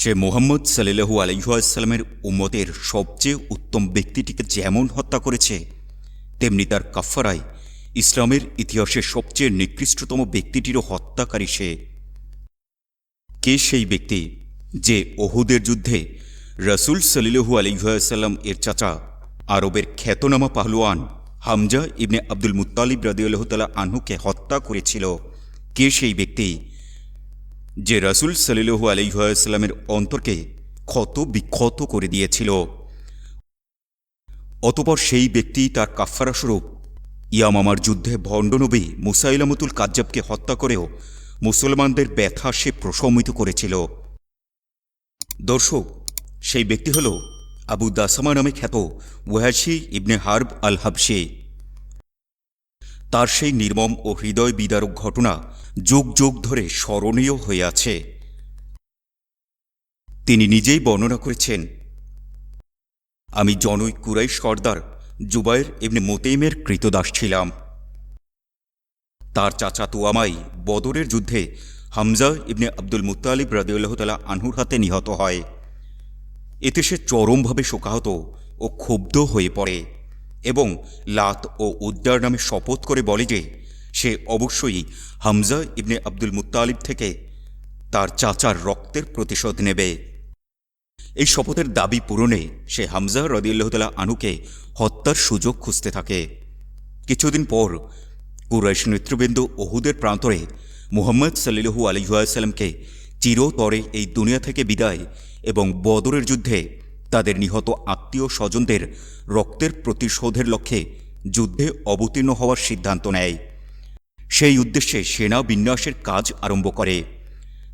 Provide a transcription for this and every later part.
সে মোহাম্মদ সাল্লু আলহাসাল্লামের উম্মতের সবচেয়ে উত্তম ব্যক্তিটিকে যেমন হত্যা করেছে, তেমনি তার কাফারায় ইসলামের ইতিহাসের সবচেয়ে নিকৃষ্টতম ব্যক্তিটিরও হত্যাকারী সে। কে সেই ব্যক্তি যে ওহুদের যুদ্ধে রসুল সলিলহু আলিহাসাল্লাম এর চাচা, আরবের খ্যাতনামা পাহলোয়ান হামজা ইবনে আব্দুল মুত্তালিব রদিউল্লাহতালা আনহুকে হত্যা করেছিল? কে সেই ব্যক্তি যে রসুল সলিলহু আলিহাসাল্লামের অন্তরকে ক্ষত বিক্ষত করে দিয়েছিল। অতপর সেই ব্যক্তি তার কাফারাস্বরূপ ইয়ামামার যুদ্ধে ভণ্ডনবী মুসাইলামতুল কাজ্জাবকে হত্যা করেও মুসলমানদের ব্যথা সে প্রশমিত করেছিল। দর্শক, সেই ব্যক্তি হল আবু দাসামা নামে খ্যাত ওয়াহাসি ইবনে হার্ব আল হাবসে তার সেই নির্মম ও হৃদয় বিদারক ঘটনা যুগ যুগ ধরে স্মরণীয় হয়ে আছে। তিনি নিজেই বর্ণনা করেছেন, আমি জনৈক কুরাই সর্দার জুবাইর ইবনে মোতেইমের কৃতদাস ছিলাম। তার চাচা তুয়ামাই বদরের যুদ্ধে হামজা ইবনে আব্দুল মুতালিব রাদিউল্লাহতালা আনহুর হাতে নিহত হয়। এতে সে চরমভাবে শোকাহত ও ক্ষুব্ধ হয়ে পড়ে এবং লাত ও উদ্দার নামে শপথ করে বলে যে সে অবশ্যই হামজা ইবনে আব্দুল মুতালিব থেকে তার চাচার রক্তের প্রতিশোধ নেবে। এই শপথের দাবি পূরণে সে হামজা রদিউল্লাহতালা আনুকে হত্যার সুযোগ খুঁজতে থাকে। কিছুদিন পর কুরাইশ নেতৃবৃন্দ ওহুদের প্রান্তরে মুহম্মদ সাল্লু আলিহাসাল্লামকে চিরতরে এই দুনিয়া থেকে বিদায় এবং বদরের যুদ্ধে তাদের নিহত আত্মীয় স্বজনদের রক্তের প্রতিশোধের লক্ষ্যে যুদ্ধে অবতীর্ণ হওয়ার সিদ্ধান্ত নেয়। সেই উদ্দেশ্যে সেনা বিন্যাসের কাজ আরম্ভ করে।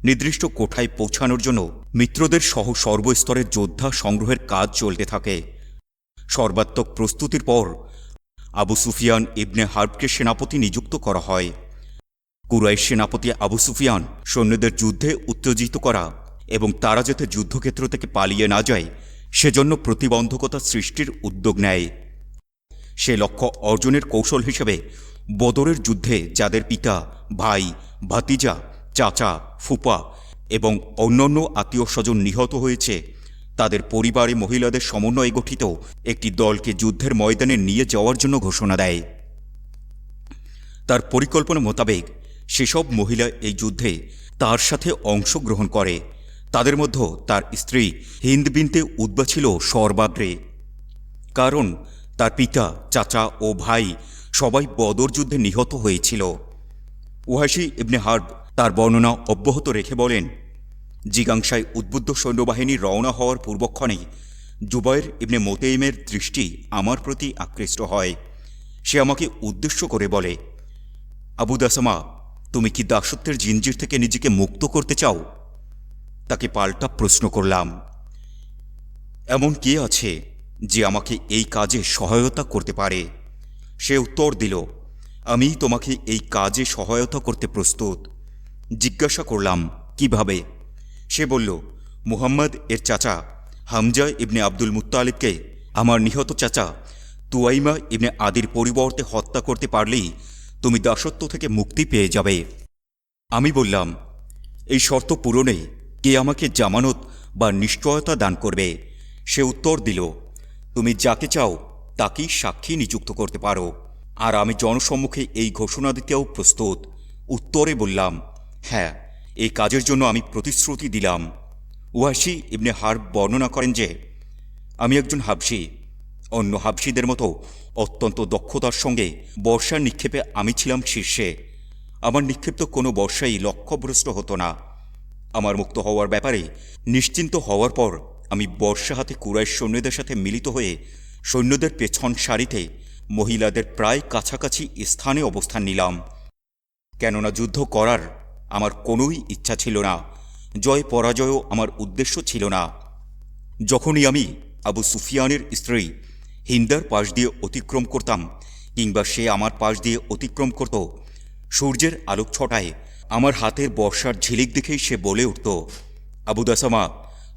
নির্দিষ্ট কোঠায় পৌঁছানোর জন্য মিত্রদের সহ সর্বস্তরের যোদ্ধা সংগ্রহের কাজ চলতে থাকে। সর্বাত্মক প্রস্তুতির পর আবু সুফিয়ান ইবনে হার্বকে সেনাপতি নিযুক্ত করা হয়। কুরাইশ সেনাপতি আবু সুফিয়ান সৈন্যদের যুদ্ধে উত্তেজিত করা এবং তারা যাতে যুদ্ধক্ষেত্র থেকে পালিয়ে না যায়, সেজন্য প্রতিবন্ধকতা সৃষ্টির উদ্যোগ নেয়। সে লক্ষ্য অর্জনের কৌশল হিসেবে বদরের যুদ্ধে যাদের পিতা, ভাই, ভাতিজা, চাচা, ফুপা এবং অন্যান্য আত্মীয় স্বজন নিহত হয়েছে, তাদের পরিবারে মহিলাদের সমন্বয়ে গঠিত একটি দলকে যুদ্ধের ময়দানে নিয়ে যাওয়ার জন্য ঘোষণা দেয়। তার পরিকল্পনা মোতাবেক সেসব মহিলা এই যুদ্ধে তার সাথে অংশগ্রহণ করে। তাদের মধ্যে তার স্ত্রী হিন্দ বিনতে উদ্বা ছিল সর্বাগ্রে। কারণ তার পিতা, চাচা ও ভাই সবাই বদর যুদ্ধে নিহত হয়েছিল। ওহাসি ইবনে হার্ব তার বর্ণনা অব্যাহত রেখে বলেন, জিগাংশায় উদ্বুদ্ধ সৈন্যবাহিনী রওনা হওয়ার পূর্বক্ষণে জুবাইর ইবনে মোতেইমের দৃষ্টি আমার প্রতি আকৃষ্ট হয়। সে আমাকে উদ্দেশ্য করে বলে, আবু দাসামা, তুমি কি দাসত্বের জিঞ্জির থেকে নিজেকে মুক্ত করতে চাও? তাকে পাল্টা প্রশ্ন করলাম, এমন কে আছে যে আমাকে এই কাজে সহায়তা করতে পারে? সে উত্তর দিল, আমি তোমাকে এই কাজে সহায়তা করতে প্রস্তুত। জিজ্ঞাসা করলাম, কীভাবে? সে বলল, মুহাম্মদ এর চাচা হামজা ইবনে আব্দুল মুত্তালিবকে, আমার নিহত চাচা তুয়াইমা ইবনে আদির পরিবর্তে হত্যা করতে পারলেই তুমি দাসত্ব থেকে মুক্তি পেয়ে যাবে। আমি বললাম, এই শর্ত পূরণে কে আমাকে জামানত বা নিশ্চয়তা দান করবে? সে উত্তর দিল, তুমি যাকে চাও তাকেই সাক্ষী নিযুক্ত করতে পারো। আর আমি জনসম্মুখে এই ঘোষণা দিতেও প্রস্তুত। উত্তরে বললাম হ্যাঁ এই কাজের জন্য আমি প্রতিশ্রুতি দিলাম। ওয়াসি ইবনে হার বর্ণনা করেন যে, আমি একজন হাবসি অন্য হাবসিদের মতো অত্যন্ত দক্ষতার সঙ্গে বর্ষার নিক্ষেপে আমি ছিলাম শীর্ষে। আমার নিক্ষিপ্ত কোনো বর্ষাই লক্ষ্যভ্রষ্ট হতো না। আমার মুক্ত হওয়ার ব্যাপারে নিশ্চিন্ত হওয়ার পর আমি বর্ষা হাতে কুরাইশ সৈন্যদের সাথে মিলিত হয়ে সৈন্যদের পেছন সারিতে মহিলাদের প্রায় কাছাকাছি স্থানে অবস্থান নিলাম। কেননা যুদ্ধ করার আমার কোনোই ইচ্ছা ছিল না, জয় পরাজয়ও আমার উদ্দেশ্য ছিল না। যখনই আমি আবু সুফিয়ানের স্ত্রী হিন্দার পাশ দিয়ে অতিক্রম করতাম কিংবা সে আমার পাশ দিয়ে অতিক্রম করত, সূর্যের আলোক ছটায় আমার হাতের বর্ষার ঝিলিক দেখেই সে বলে উঠত, আবু দাসামা,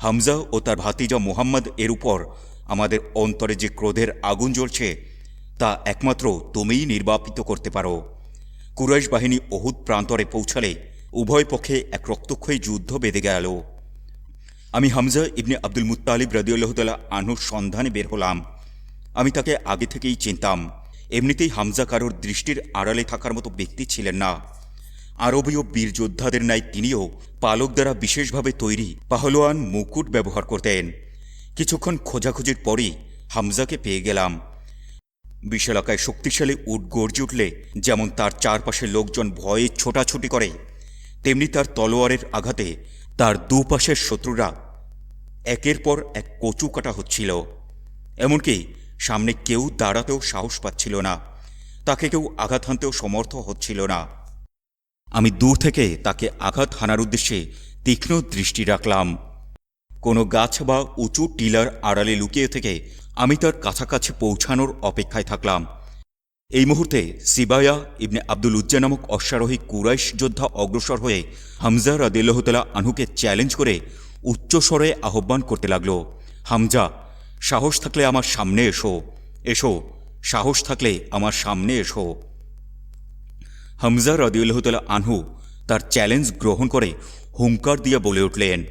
হামজা ও তার ভাতিজা মোহাম্মদ এর উপর আমাদের অন্তরে যে ক্রোধের আগুন জ্বলছে, তা একমাত্র তুমিই নির্বাপিত করতে পারো। কুরাইশ বাহিনী অহুদ প্রান্তরে পৌঁছালে উভয় পক্ষে এক রক্তক্ষয়ী যুদ্ধ বেঁধে গেল। আমি হামজা ইবনে আব্দুল মুত্তালিব রাদিউল্লাহ তালা আনুর সন্ধানে বের হলাম। আমি তাকে আগে থেকেই চিনতাম। এমনিতেই হামজা কারোর দৃষ্টির আড়ালে থাকার মতো ব্যক্তি ছিলেন না। আরবীয় বীর যোদ্ধাদের ন্যায় তিনিও পালক দ্বারা বিশেষভাবে তৈরি পাহলোয়ান মুকুট ব্যবহার করতেন। কিছুক্ষণ খোঁজাখুঁজির পরই হামজাকে পেয়ে গেলাম। বিশালাকায় শক্তিশালী উট গর্জে উঠলে, যেমন তার চারপাশের লোকজন ভয়ে ছোটাছুটি করে, তেমনি তার তলোয়ারের আঘাতে তার দুপাশের শত্রুরা একের পর এক কচু কাটা হচ্ছিল। এমনকি সামনে কেউ দাঁড়াতেও সাহস পাচ্ছিল না, তাকে কেউ আঘাত হানতেও সমর্থ হচ্ছিল না। আমি দূর থেকে তাকে আঘাত হানার উদ্দেশ্যে তীক্ষ্ণ দৃষ্টি রাখলাম। কোনো গাছ বা উঁচু টিলার আড়ালে লুকিয়ে থেকে আমি তার কাছাকাছি পৌঁছানোর অপেক্ষায় থাকলাম। এই মুহূর্তে সিবায়া ইবনে আব্দুল উজ্জা নামক অশ্বারোহী কুরাইশ যোদ্ধা অগ্রসর হয়ে হামজা রাদিল্লাহতালা আনহুকে চ্যালেঞ্জ করে উচ্চস্বরে আহ্বান করতে লাগল। হামজা, সাহস থাকলে আমার সামনে এসো। এসো, সাহস থাকলে আমার সামনে এসো। হামজা রদিউল্লাহতালা আনহু তার চ্যালেঞ্জ গ্রহণ করে হুঙ্কার দিয়ে বলে উঠলেন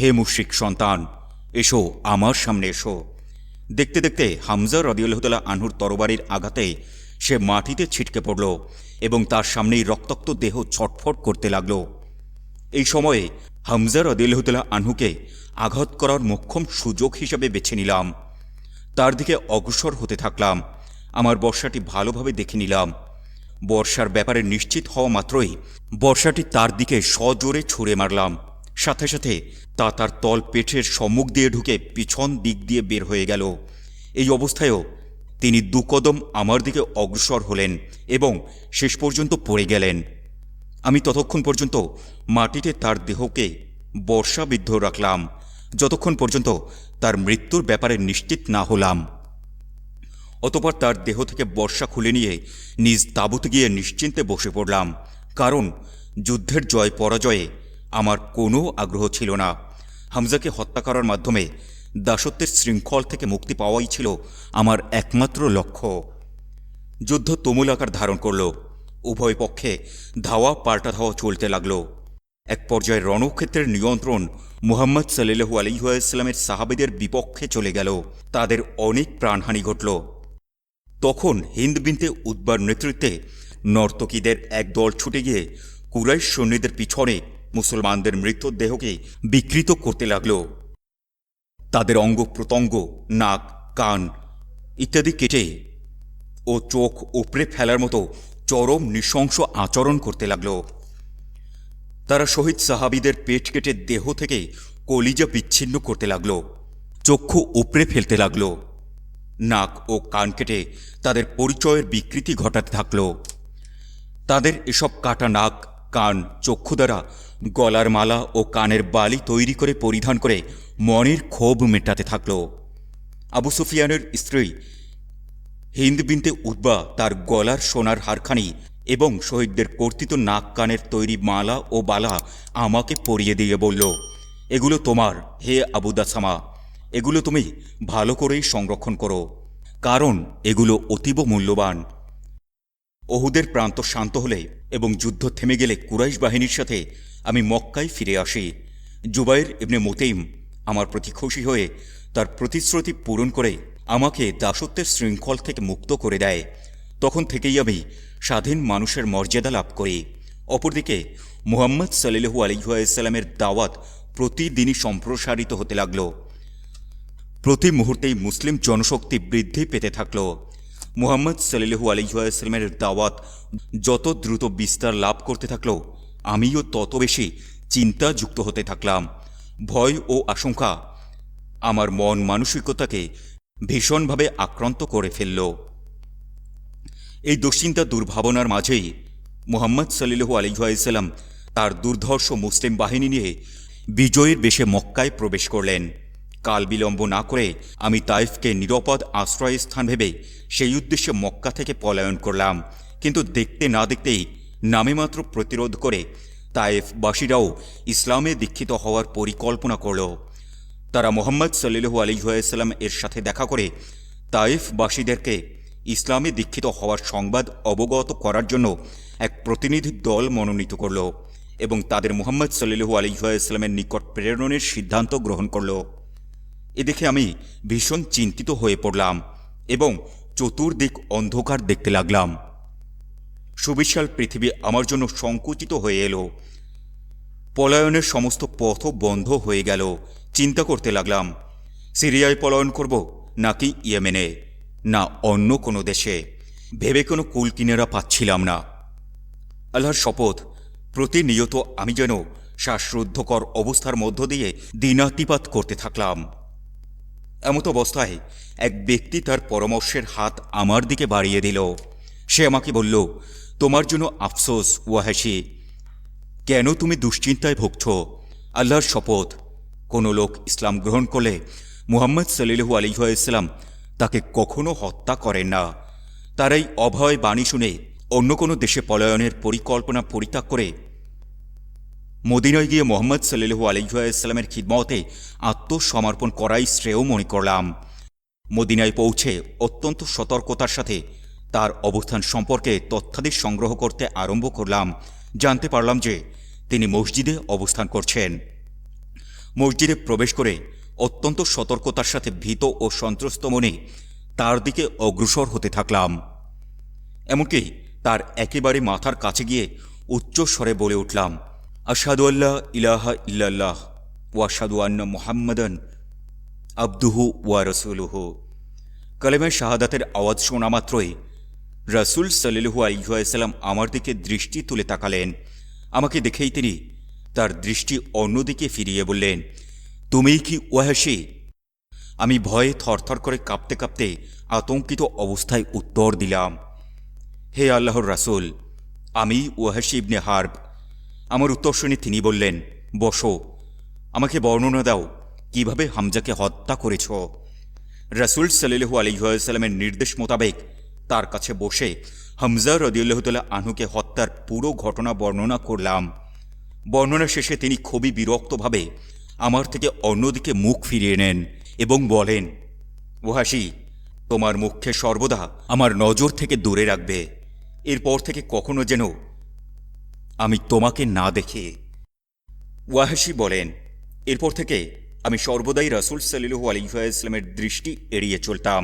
হে মুশ্রিক সন্তান, এসো, আমার সামনে এসো। দেখতে দেখতে হামজা রদিউল্লাহতালা আনহুর তরবারির আঘাতে সে মাটিতে ছিটকে পড়ল এবং তার সামনেই রক্তাক্ত দেহ ছটফট করতে লাগল। এই সময়ে হামজা রদিউল্লাহতালা আনহুকে আঘাত করার মোক্ষম সুযোগ হিসেবে বেছে নিলাম। তার দিকে অগ্রসর হতে থাকলাম। আমার বর্ষাটি ভালোভাবে দেখে নিলাম। বর্ষার ব্যাপারে নিশ্চিত হওয়া মাত্রই বর্ষাটি তার দিকে সজোরে ছুঁড়ে মারলাম। সাথে সাথে তা তার তল পেটের সম্মুখ দিয়ে ঢুকে পিছন দিক দিয়ে বের হয়ে গেল। এই অবস্থায়ও তিনি দুকদম আমার দিকে অগ্রসর হলেন এবং শেষ পর্যন্ত পড়ে গেলেন। আমি ততক্ষণ পর্যন্ত মাটিতে তার দেহকে বর্ষাবিদ্ধ রাখলাম, যতক্ষণ পর্যন্ত তার মৃত্যুর ব্যাপারে নিশ্চিত না হলাম। অতপর তার দেহ থেকে বর্ষা খুলে নিয়ে নিজ তাঁবুতে গিয়ে নিশ্চিন্তে বসে পড়লাম, কারণ যুদ্ধের জয় পরাজয়ে আমার কোনো আগ্রহ ছিল না। হামজাকে হত্যা করার মাধ্যমে দাসত্বের শৃঙ্খল থেকে মুক্তি পাওয়াই ছিল আমার একমাত্র লক্ষ্য। যুদ্ধ তুমুল আকার ধারণ করল। উভয় পক্ষে ধাওয়া পাল্টা ধাওয়া চলতে লাগল। এক পর্যায়ে রণক্ষেত্রের নিয়ন্ত্রণ মুহাম্মদ সাল্লু আলিহাস্লামের সাহাবেদের বিপক্ষে চলে গেল। তাদের অনেক প্রাণহানি ঘটল। তখন হিন্দ বিনতে উদ্বার নেতৃত্বে নর্তকীদের এক দল ছুটে গিয়ে কুরাইশ সৈন্যদের পিছনে মুসলমানদের মৃতদেহকে বিকৃত করতে লাগল। তাদের অঙ্গ প্রত্যঙ্গ, নাক, কান ইত্যাদি কেটে ও চোখ উপড়ে ফেলার মতো চরম নৃশংস আচরণ করতে লাগল। তারা শহীদ সাহাবিদের পেট কেটে দেহ থেকে কলিজা বিচ্ছিন্ন করতে লাগল, চক্ষু উপড়ে ফেলতে লাগল, নাক ও কান কেটে তাদের পরিচয়ের বিকৃতি ঘটাতে থাকল। তাদের এসব কাটা নাক কান, চক্ষু দ্বারা, গলার মালা ও কানের বালি তৈরি করে পরিধান করে মনের ক্ষোভ মেটাতে থাকল। আবু সুফিয়ানের স্ত্রী হিন্দ বিনতে উদ্বা তার গলার সোনার হারখানি এবং শহীদদের কর্তৃত নাক কানের তৈরি মালা ও বালা আমাকে পরিয়ে দিয়ে বলল, এগুলো তোমার, হে আবুদাসামা এগুলো তুমি ভালো করেই সংরক্ষণ করো। কারণ এগুলো অতীব মূল্যবান। ওহুদের প্রান্ত শান্ত হলে এবং যুদ্ধ থেমে গেলে কুরাইশ বাহিনীর সাথে আমি মক্কায় ফিরে আসি। জুবাইর ইবনে মোতেইম আমার প্রতি খুশি হয়ে তার প্রতিশ্রুতি পূরণ করে আমাকে দাসত্বের শৃঙ্খল থেকে মুক্ত করে দেয়। তখন থেকেই আমি স্বাধীন মানুষের মর্যাদা লাভ করি। অপরদিকে মুহাম্মদ সাল্লু আলিহাস্লামের দাওয়াত প্রতিদিনই সম্প্রসারিত হতে লাগল। প্রতি মুহূর্তেই মুসলিম জনশক্তি বৃদ্ধি পেতে থাকল। মুহাম্মদ সাল্লু আলিহাস্লামের দাওয়াত যত দ্রুত বিস্তার লাভ করতে থাকল, আমিও তত বেশি চিন্তাযুক্ত হতে থাকলাম। ভয় ও আশঙ্কা আমার মন মানসিকতাকে ভীষণভাবে আক্রান্ত করে ফেলল। এই দুশ্চিন্তা দুর্ভাবনার মাঝেই মুহাম্মদ সাল্লু আলিহাইসাল্লাম তার দুর্ধর্ষ মুসলিম বাহিনী নিয়ে বিজয়ের বেশে মক্কায় প্রবেশ করলেন। কাল বিলম্ব না করে আমি তাইফকে নিরাপদ আশ্রয়স্থান ভেবে সেই উদ্দেশ্যে মক্কা থেকে পলায়ন করলাম। কিন্তু দেখতে না দেখতেই নামে মাত্র প্রতিরোধ করে তায়েফবাসীরাও ইসলামে দীক্ষিত হওয়ার পরিকল্পনা করল। তারা মোহাম্মদ সাল্লু আলিহাসাল্লাম এর সাথে দেখা করে তায়েফবাসীদেরকে ইসলামে দীক্ষিত হওয়ার সংবাদ অবগত করার জন্য এক প্রতিনিধি দল মনোনীত করল এবং তাদের মুহাম্মদ সাল্লু আলিহাস্লামের নিকট প্রেরণের সিদ্ধান্ত গ্রহণ করল। এ দেখে আমি ভীষণ চিন্তিত হয়ে পড়লাম এবং চতুর্দিক অন্ধকার দেখতে লাগলাম। সুবিশাল পৃথিবী আমার জন্য সংকুচিত হয়ে এলো। পলায়নের সমস্ত পথ বন্ধ হয়ে গেল। চিন্তা করতে লাগলাম, সিরিয়ায় পলায়ন করব নাকি ইয়েমেনে, না অন্য কোনো দেশে? ভেবে কোনো কুল কিনেরা পাচ্ছিলাম না। আল্লাহর শপথ, প্রতিনিয়ত আমি যেন শ্বাসরুদ্ধকর অবস্থার মধ্য দিয়ে দিনাতিপাত করতে থাকলাম। এমত অবস্থায় এক ব্যক্তি তার পরামর্শের হাত আমার দিকে বাড়িয়ে দিল। সে আমাকে বলল, তোমার জন্য আফসোস ওয়াহাসি কেন তুমি দুশ্চিন্তায় ভুগছ? আল্লাহর শপথ। কোনো লোক ইসলাম গ্রহণ করলে মুহাম্মদ সাল্লু আলিহাইসাল্লাম তাকে কখনো হত্যা করেন না। তারাই অভয় বাণী শুনে অন্য কোনো দেশে পলায়নের পরিকল্পনা পরিত্যাগ করে মদিনায় গিয়ে মোহাম্মদ সাল্লু আলিহাইসাল্লামের খিদমতে আত্মসমর্পণ করাই শ্রেয় মনে করলাম। মদিনায় পৌঁছে অত্যন্ত সতর্কতার সাথে তার অবস্থান সম্পর্কে তথ্যাদি সংগ্রহ করতে আরম্ভ করলাম। জানতে পারলাম যে তিনি মসজিদে অবস্থান করছেন। মসজিদে প্রবেশ করে অত্যন্ত সতর্কতার সাথে ভীত ও সন্ত্রস্ত মনে তার দিকে অগ্রসর হতে থাকলাম। এমনকি তার একেবারে মাথার কাছে গিয়ে উচ্চ স্বরে বলে উঠলাম আসাদু আল্লাহ ইলাহা ইল্লাল্লাহ ওয়াসাদু আন্না মোহাম্মদন আব্দুহু ওয়া রসুলুহু। কালেমের শাহাদাতের আওয়াজ শোনা মাত্রই রসুল সাল্লু আলিহাসাল্লাম আমার দিকে দৃষ্টি তুলে তাকালেন। আমাকে দেখেই তিনি তার দৃষ্টি অন্যদিকে ফিরিয়ে বললেন তুমিই কি ওয়াহাসি আমি ভয়ে থরথর করে কাঁপতে কাঁপতে আতঙ্কিত অবস্থায় উত্তর দিলাম, হে আল্লাহর রাসুল, আমি ওয়াহাসি ইবনে হার্ব আমার উত্তর শুনে তিনি বললেন, বসো। আমাকে বর্ণনা দাও, কীভাবে হামজাকে হত্যা করেছ? রাসুল সাল্লু আলিহাসাল্লামের নির্দেশ মোতাবেক তার কাছে বসে হামজা রদিউল্লাহতাল্লাহ আনুকে হত্যার পুরো ঘটনা বর্ণনা করলাম। বর্ণনা শেষে তিনি খুবই বিরক্তভাবে আমার থেকে অন্যদিকে মুখ ফিরিয়ে নেন এবং বলেন ওহাসি তোমার মুখে সর্বদা আমার নজর থেকে দূরে রাখবে। এরপর থেকে কখনো যেন আমি তোমাকে না দেখে। ওয়াহাসি বলেন, এরপর থেকে আমি সর্বদাই রাসুল সাল্লু আলিহাইসলামের দৃষ্টি এড়িয়ে চলতাম,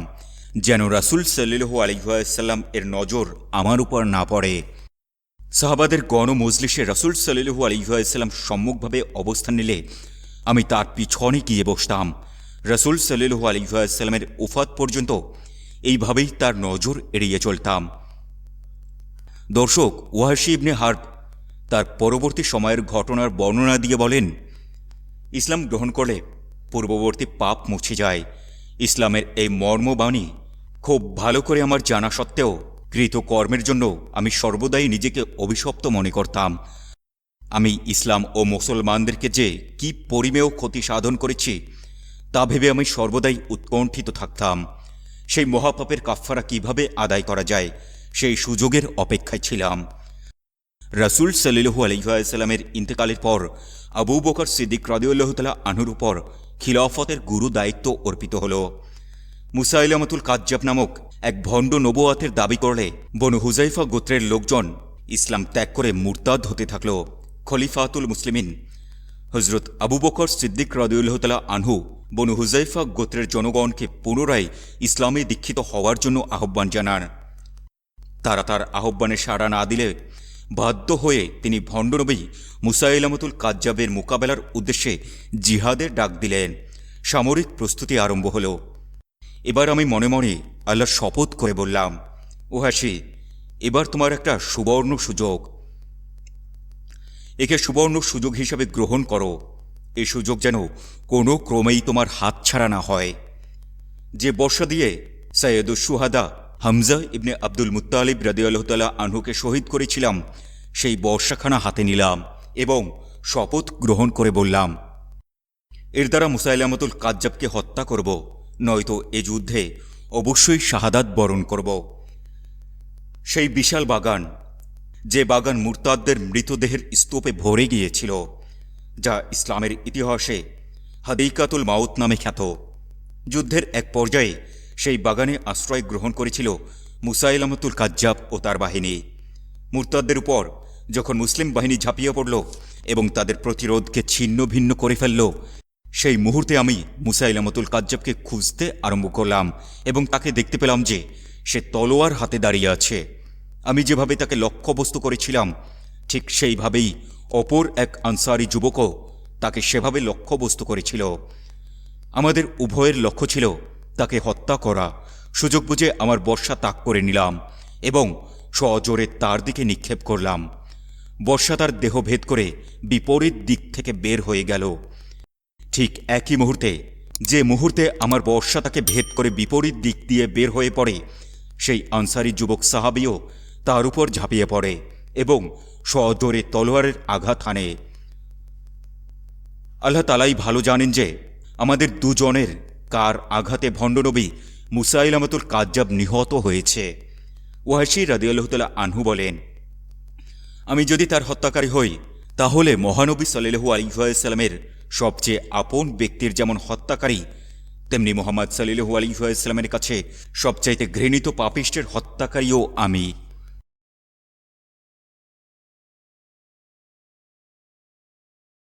যেন রাসুল সাল্লু আলিহাইসাল্লাম এর নজর আমার উপর না পড়ে। সাহাবাদের গণ মজলিসে রাসুল সাল্লু আলিহাইসাল্লাম সম্মুখভাবে অবস্থান নিলে আমি তার পিছনে গিয়ে বসতাম। রাসুল সাল্লু আলিহাইসাল্লামের উফাত পর্যন্ত এইভাবেই তার নজর এড়িয়ে চলতাম। দর্শক ওয়াহাসি ইবনে হার্ব তার পরবর্তী সময়ের ঘটনার বর্ণনা দিয়ে বলেন, ইসলাম গ্রহণ করলে পূর্ববর্তী পাপ মুছে যায়। ইসলামের এই মর্মবাণী খুব ভালো করে আমার জানা সত্ত্বেও কৃত কর্মের জন্য আমি সর্বদাই নিজেকে অভিশপ্ত মনে করতাম। আমি ইসলাম ও মুসলমানদেরকে যে কি পরিমেয় ক্ষতি সাধন করেছি, তা ভেবে আমি সর্বদাই উৎকণ্ঠিত থাকতাম। সেই মহাপাপের কাফফারা কীভাবে আদায় করা যায়, সেই সুযোগের অপেক্ষায় ছিলাম। রাসুল সাল্লু আলহিহাসাল্লামের ইন্তেকালের পর আবু বকর সিদ্দিক রদিউল্লাহতালা আনুর উপর খিলাফতের গুরু দায়িত্ব অর্পিত হল। মুসাইলামতুল কাজ্জাব নামক এক ভণ্ড নবুয়াতের দাবি করলে বনু হুজাইফা গোত্রের লোকজন ইসলাম ত্যাগ করে মুরতাদ হতে থাকল। খলিফাতুল মুসলিমিন হজরত আবু বকর সিদ্দিক রদিউল্লাহতালা আনহু বনু হুজাইফা গোত্রের জনগণকে পুনরায় ইসলামে দীক্ষিত হওয়ার জন্য আহ্বান জানান। তারা তার আহ্বানে সাড়া না দিলে বাধ্য হয়ে তিনি ভণ্ডনবী মুসাইলামতুল কাজ্জাবের মোকাবেলার উদ্দেশ্যে জিহাদের ডাক দিলেন। সামরিক প্রস্তুতি আরম্ভ হল। এবার আমি মনে মনে আল্লাহর শপথ করে বললাম ওহাসি এবার তোমার একটা সুবর্ণ সুযোগ। একে সুবর্ণ সুযোগ হিসাবে গ্রহণ করো। এই সুযোগ যেন কোনো ক্রমেই তোমার হাত ছাড়া না হয়। যে বর্ষা দিয়ে সৈয়দুল সুহাদা হামজা ইবনে আব্দুল মুত্তালিব রদিয়াল্লাহতালা আনহুকে শহীদ করেছিলাম। সেই বর্ষাখানা হাতে নিলাম এবং শপথ গ্রহণ করে বললাম, এর দ্বারা মুসাইলামতুল কাজ্জাবকে হত্যা করব, নয়তো এ যুদ্ধে অবশ্যই শাহাদাত বরণ করব। সেই বিশাল বাগান, যে বাগান মুরতাদদের মৃতদেহের স্তূপে ভরে গিয়েছিল, যা ইসলামের ইতিহাসে হাদিকাতুল মাউত নামে খ্যাত। যুদ্ধের এক পর্যায়ে সেই বাগানে আশ্রয় গ্রহণ করেছিল মুসাইলামতুল কাজ্জাব ও তার বাহিনী। মুরতাদদের উপর যখন মুসলিম বাহিনী ঝাঁপিয়ে পড়ল এবং তাদের প্রতিরোধকে ছিন্ন ভিন্ন করে ফেলল, সেই মুহূর্তে আমি মুসাইলামতুল কাজ্জাবকে খুঁজতে আরম্ভ করলাম এবং তাকে দেখতে পেলাম যে সে তলোয়ার হাতে দাঁড়িয়ে আছে। আমি যেভাবে তাকে লক্ষ্যবস্তু করেছিলাম, ঠিক সেইভাবেই অপর এক আনসারি যুবকও তাকে সেভাবে লক্ষ্যবস্তু করেছিল। আমাদের উভয়ের লক্ষ্য ছিল তাকে হত্যা করা। সুযোগ বুঝে আমার বর্ষা তাক করে নিলাম এবং সজোরে তার দিকে নিক্ষেপ করলাম। বর্ষা তার দেহ ভেদ করে বিপরীত দিক থেকে বের হয়ে গেল। ঠিক একই মুহূর্তে, যে মুহূর্তে আমার বর্ষা তাকে ভেদ করে বিপরীত দিক দিয়ে বের হয়ে পড়ে, সেই আনসারি যুবক সাহাবিও তার উপর ঝাঁপিয়ে পড়ে এবং সজোরে তলোয়ারের আঘাত হানে। আল্লাহ তালাই ভালো জানেন যে আমাদের দুজনের কার আঘাতে ভণ্ডনবী মুসাইলামতুল কাজ্জাব নিহত হয়েছে। ওয়াসি রাদিয়াল্লাহতালা আনহু বলেন, আমি যদি তার হত্যাকারী হই, তাহলে মহানবী সাল্লু আলিহাসাল্লামের সবচেয়ে আপন ব্যক্তির যেমন হত্যাকারী, তেমনি মোহাম্মদ সাল্লু আলিহাসাল্লামের কাছে সবচাইতে ঘৃণিত পাপিষ্টের হত্যাকারীও আমি।